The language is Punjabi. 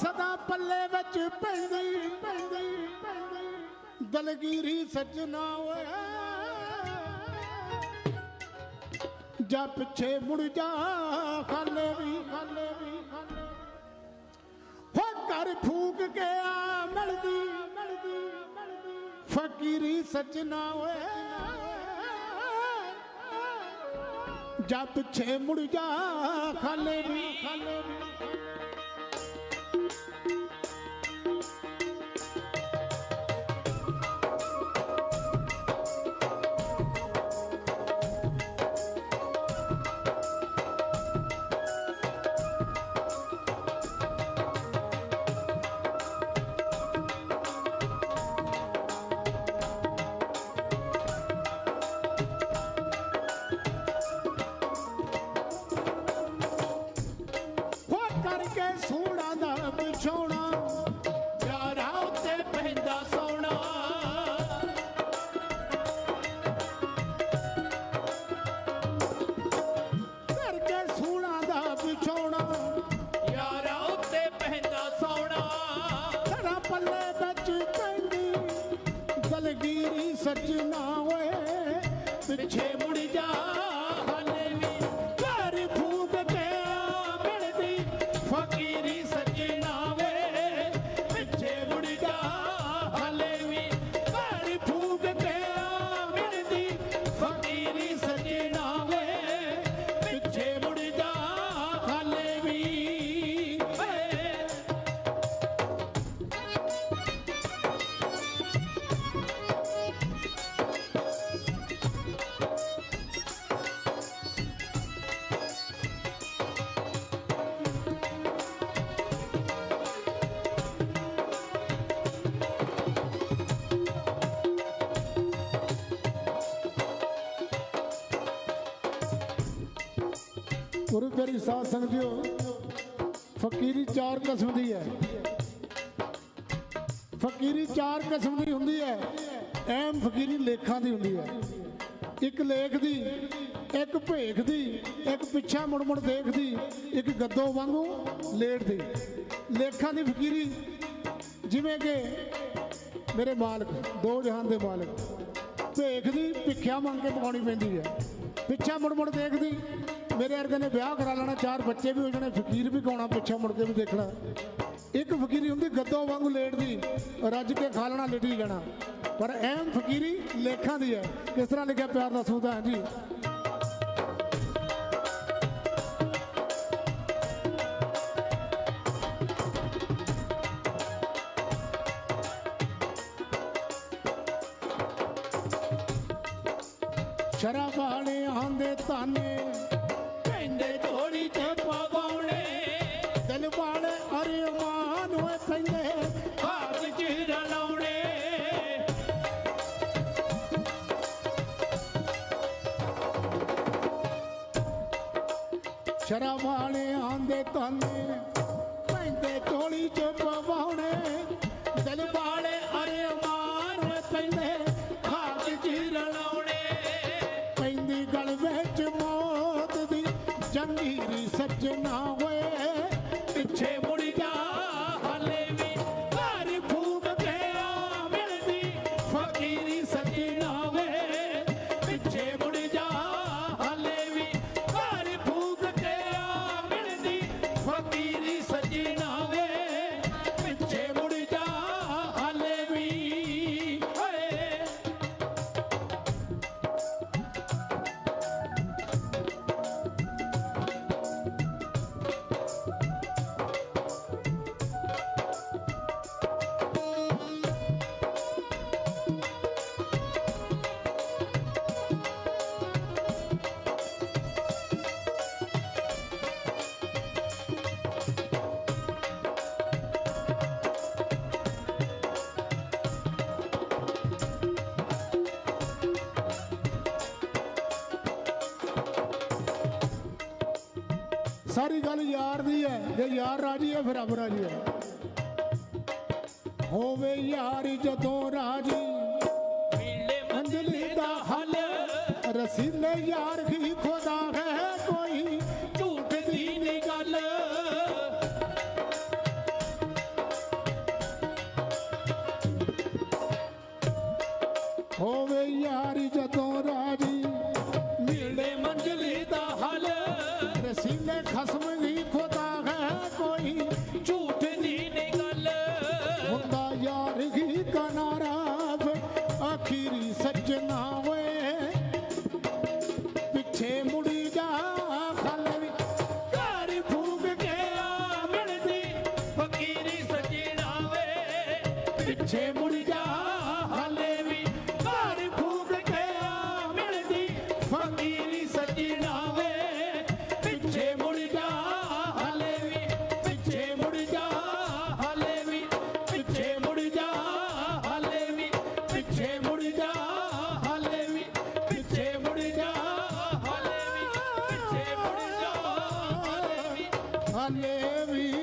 ਸਦਾ ਪੱਲੇ ਵਿੱਚ ਪੈਂਦੀ ਪੈਂਦੀ ਪੈਂਦੀ। ਦਲਗੀਰੀ ਸੱਜਣਾ ਓਏ ਜਾ ਪਿੱਛੇ ਮੁੜ ਜਾ, ਖਾਲੇ ਵੀ ਖਾਲੇ ਵੀ, ਖਾਲੇ ਹੋ ਕਰ ਫੂਕ ਕੇ ਆ ਮਿਲਦੀ ਮਿਲਦੀ ਮਿਲਦੀ। ਫਕੀਰੀ ਸੱਜਣਾ ਓਏ ਜਾ ਪਿੱਛੇ ਮੁੜ ਜਾ, ਖਾਲੇ ਵੀ ਖਾਲੇ ਵੀ। ਹੋ ਕਰਕੇ ਦਾ ਵਿਛੋਣਾ ਯਾਰਾਂ ਉੱਤੇ ਪੈਂਦਾ ਸੋਣਾ ਕਰਕੇ ਸੂੜਾ ਦਾ ਵਿਛੋਣਾ ਯਾਰਾਂ ਉੱਤੇ ਪੈਂਦਾ ਸੋਣਾ ਤੇਰਾ ਪੱਲੇ ਵਿੱਚ ਪੈਂਦੀ, ਦਲਗੀਰੀ ਸੱਜਣਾ ਗੁਰੂ ਪਿਆਰੀ ਸਾਧ ਸੰਗਤਿਓ ਫਕੀਰੀ ਚਾਰ ਕਿਸਮ ਦੀ ਹੈ। ਫਕੀਰੀ ਚਾਰ ਕਿਸਮ ਦੀ ਹੁੰਦੀ ਹੈ, ਐਮ ਫਕੀਰੀ ਲੇਖਾਂ ਦੀ ਹੁੰਦੀ ਹੈ। ਇੱਕ ਲੇਖ ਦੀ, ਇੱਕ ਭੇਖ ਦੀ, ਇੱਕ ਪਿੱਛਾ ਮੁੜ ਮੁੜ ਦੇਖਦੀ ਇੱਕ ਗੱਦੋਂ ਵਾਂਗੂ ਲੇਟਦੀ ਲੇਖਾਂ ਦੀ ਫਕੀਰੀ ਜਿਵੇਂ ਕਿ ਮੇਰੇ ਮਾਲਕ, ਦੋ ਜਹਾਨ ਦੇ ਮਾਲਕ। ਭੇਖ ਦੀ ਭਿੱਖਿਆ ਮੰਗ ਕੇ ਪਕਾਉਣੀ ਪੈਂਦੀ ਹੈ। ਪਿੱਛਾ ਮੁੜ ਮੁੜ ਦੇਖਦੀ ਮੇਰੇ ਵਰਗੇ ਨੇ ਵਿਆਹ ਕਰਾ ਲੈਣਾ, ਚਾਰ ਬੱਚੇ ਵੀ ਹੋ ਜਾਣੇ, ਫਕੀਰ ਵੀ ਗਾਉਣਾ ਪਿੱਛੇ ਮੁੜ ਕੇ ਵੀ ਦੇਖਣਾ ਇੱਕ ਫਕੀਰੀ ਹੁੰਦੀ ਗੱਦੋਂ ਵਾਂਗੂ ਲੇਟਦੀ ਰੱਜ ਕੇ ਖਾ ਲੈਣਾ, ਲੇਟੀ ਜਾਣਾ। ਪਰ ਐਮ ਫਕੀਰੀ ਲੇਖਾਂ ਦੀ ਹੈ। ਕਿਸ ਤਰ੍ਹਾਂ ਲਿਖਿਆ ਪਿਆਰ ਦਾ ਸੂਦਾ ਹੈ ਜੀ ਸ਼ਰਾਬ ਵਾਲੇ ਆਂਦੇ ਤਾਨੇ ਸ਼ਰਾਬ ਵਾਲੇ ਆਂਦੇ ਤਾਨੇ ਪੈਂਦੇ ਝੋਲੀ ਚ ਪਵਾਉਣੇ। ਦਿਲ ਵਾਲੇ ਅਰਮਾਨ ਹੋਏ ਪੈਂਦੇ ਹਾਥ ਚ ਰਲਾਉਣੇ। ਪੈਂਦੀ ਗਲ ਵਿੱਚ ਮੌਤ ਦੀ ਜੰਗੀਰੀ ਸੱਜਣਾ ਜੇ ਯਾਰ ਰਾਜੀ ਹੈ, ਫਿਰ ਰੱਬ ਰਾਜੀ ਹੈ। ਹੋਵੇ ਯਾਰ ਜਦੋਂ ਰਾਜੀ ਮਿਲੇ ਅੰਜਲੀ ਦਾ ਹੱਲ। ਰਸੀਲੇ ਯਾਰ ਵੀ ਖੁਦਾ ਹੈ ਕੋਈ। ਆਖਰੀ ਸੱਜਣਾ ਵੇ ਪਿੱਛੇ ਮੁੜੀ ਜਾ ਖਲ ਵੀ। ਘਰ ਫੂਕ ਗਿਆ ਮਿਲਦੀ, ਫਕੀਰੀ ਸੱਜਣਾ ਵੇ ਪਿੱਛੇ ਮੁੜੀ ਜਾ लेवी